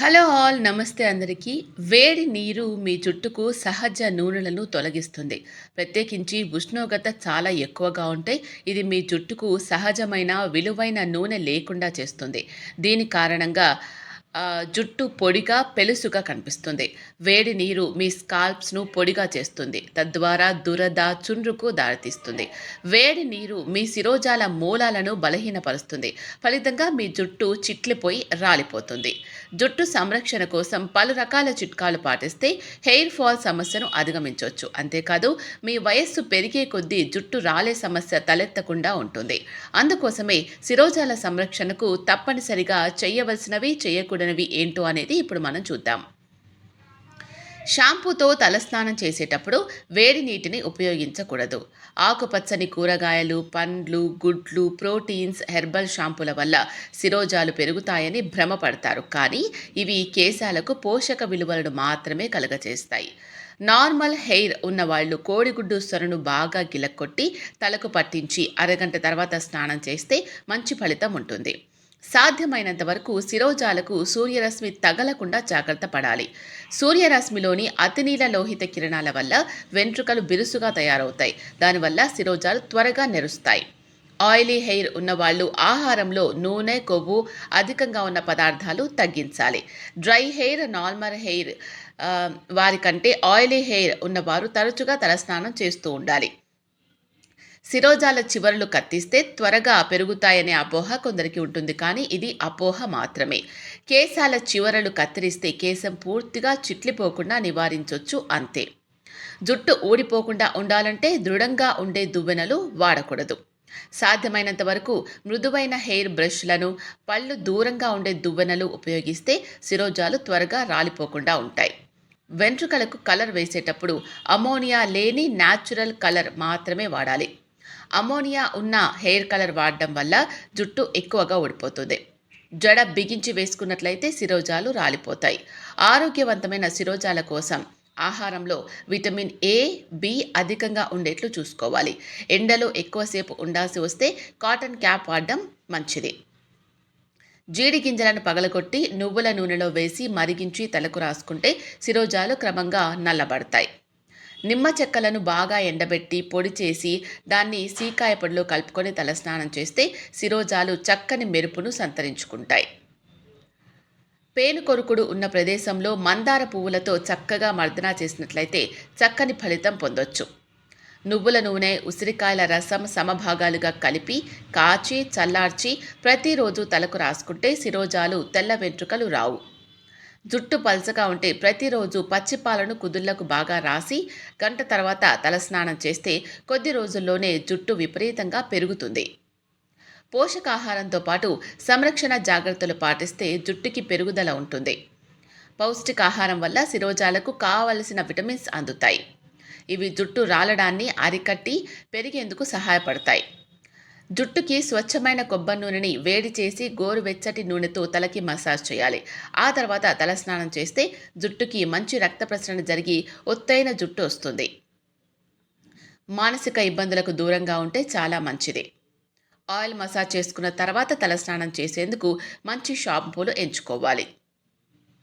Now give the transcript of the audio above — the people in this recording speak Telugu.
హలో ఆల్ నమస్తే అందరికీ. వేడి నీరు మీ జుట్టుకు సహజ నూనెలను తొలగిస్తుంది. ప్రత్యేకించి ఉష్ణోగ్రత చాలా ఎక్కువగా ఉంటే ఇది మీ జుట్టుకు సహజమైన విలువైన నూనె లేకుండా చేస్తుంది. దీని కారణంగా జుట్టు పొడిగా పెలుసుగా కనిపిస్తుంది. వేడి నీరు మీ స్కాల్ప్స్ను పొడిగా చేస్తుంది. తద్వారా దురద చుండ్రుకు దారితీస్తుంది. వేడి నీరు మీ శిరోజాల మూలాలను బలహీనపరుస్తుంది. ఫలితంగా మీ జుట్టు చిట్లిపోయి రాలిపోతుంది. జుట్టు సంరక్షణ కోసం పలు రకాల చిట్కాలు పాటిస్తే హెయిర్ ఫాల్ సమస్యను అధిగమించవచ్చు. అంతేకాదు మీ వయస్సు పెరిగే కొద్దీ జుట్టు రాలే సమస్య తలెత్తకుండా ఉంటుంది. అందుకోసమే శిరోజాల సంరక్షణకు తప్పనిసరిగా చేయవలసినవి చేయకూడదు చేయకూడనివి ఏంటో అనేది ఇప్పుడు మనం చూద్దాం. షాంపూతో తలస్నానం చేసేటప్పుడు వేడి నీటిని ఉపయోగించకూడదు. ఆకుపచ్చని కూరగాయలు పండ్లు గుడ్లు ప్రోటీన్స్ హెర్బల్ షాంపూల వల్ల శిరోజాలు పెరుగుతాయని భ్రమపడతారు. కానీ ఇవి కేశాలకు పోషక విలువలను మాత్రమే కలుగజేస్తాయి. నార్మల్ హెయిర్ ఉన్న వాళ్ళు కోడిగుడ్డు సొరను బాగా గిలక్కొట్టి తలకు పట్టించి అరగంట తర్వాత స్నానం చేస్తే మంచి ఫలితం ఉంటుంది. సాధ్యమైనంత వరకు శిరోజాలకు సూర్యరశ్మి తగలకుండా జాగ్రత్త పడాలి. సూర్యరశ్మిలోని అతినీల లోహిత కిరణాల వల్ల వెంట్రుకలు బిరుసుగా తయారవుతాయి. దానివల్ల శిరోజాలు త్వరగా నెరుస్తాయి. ఆయిలీ హెయిర్ ఉన్నవాళ్ళు ఆహారంలో నూనె కొవ్వు అధికంగా ఉన్న పదార్థాలు తగ్గించాలి. డ్రై హెయిర్ నార్మల్ హెయిర్ వారికంటే ఆయిలీ హెయిర్ ఉన్నవారు తరచుగా తలస్నానం చేస్తూ ఉండాలి. శిరోజాల చివరలు కత్తిస్తే త్వరగా పెరుగుతాయనే అపోహ కొందరికి ఉంటుంది. కానీ ఇది అపోహ మాత్రమే. కేశాల చివరలు కత్తిరిస్తే కేశం పూర్తిగా చిట్లిపోకుండా నివారించవచ్చు అంతే. జుట్టు ఊడిపోకుండా ఉండాలంటే దృఢంగా ఉండే దువ్వెనలు వాడకూడదు. సాధ్యమైనంత వరకు మృదువైన హెయిర్ బ్రష్లను పళ్ళు దూరంగా ఉండే దువ్వెనలు ఉపయోగిస్తే శిరోజాలు త్వరగా రాలిపోకుండా ఉంటాయి. వెంట్రుకలకు కలర్ వేసేటప్పుడు అమోనియా లేని న్యాచురల్ కలర్ మాత్రమే వాడాలి. అమోనియా ఉన్న హెయిర్ కలర్ వాడడం వల్ల జుట్టు ఎక్కువగా ఊడిపోతుంది. జడ బిగించి వేసుకున్నట్లయితే శిరోజాలు రాలిపోతాయి. ఆరోగ్యవంతమైన శిరోజాల కోసం ఆహారంలో విటమిన్ ఏ బి అధికంగా ఉండేట్లు చూసుకోవాలి. ఎండలో ఎక్కువసేపు ఉండాల్సి వస్తే కాటన్ క్యాప్ వాడడం మంచిది. జీడి గింజలను పగలగొట్టి నువ్వుల నూనెలో వేసి మరిగించి తలకు రాసుకుంటే శిరోజాలు క్రమంగా నల్లబడతాయి. నిమ్మ చెక్కలను బాగా ఎండబెట్టి పొడి చేసి దాన్ని సీకాయ పొడిలో కలుపుకొని తలస్నానం చేస్తే శిరోజాలు చక్కని మెరుపును సంతరించుకుంటాయి. పేను కొరుకుడు ఉన్న ప్రదేశంలో మందార పువ్వులతో చక్కగా మర్దన చేసినట్లయితే చక్కని ఫలితం పొందొచ్చు. నువ్వుల నూనె ఉసిరికాయల రసం సమభాగాలుగా కలిపి కాచి చల్లార్చి ప్రతిరోజు తలకు రాసుకుంటే శిరోజాలు తెల్ల వెంట్రుకలు రావు. జుట్టు పల్చగా ఉంటే ప్రతిరోజు పచ్చిపాలను కుదుళ్ళకు బాగా రాసి గంట తర్వాత తలస్నానం చేస్తే కొద్ది రోజుల్లోనే జుట్టు విపరీతంగా పెరుగుతుంది. పోషకాహారంతో పాటు సంరక్షణ జాగ్రత్తలు పాటిస్తే జుట్టుకి పెరుగుదల ఉంటుంది. పౌష్టికాహారం వల్ల శిరోజాలకు కావలసిన విటమిన్స్ అందుతాయి. ఇవి జుట్టు రాలడాన్ని అరికట్టి పెరిగేందుకు సహాయపడతాయి. జుట్టుకి స్వచ్ఛమైన కొబ్బరి నూనెని వేడి చేసి గోరువెచ్చటి నూనెతో తలకి మసాజ్ చేయాలి. ఆ తర్వాత తలస్నానం చేస్తే జుట్టుకి మంచి రక్త ప్రసరణ జరిగి ఒత్తైన జుట్టు వస్తుంది. మానసిక ఇబ్బందులకు దూరంగా ఉంటే చాలా మంచిది. ఆయిల్ మసాజ్ చేసుకున్న తర్వాత తలస్నానం చేసేందుకు మంచి షాంపూలు ఎంచుకోవాలి.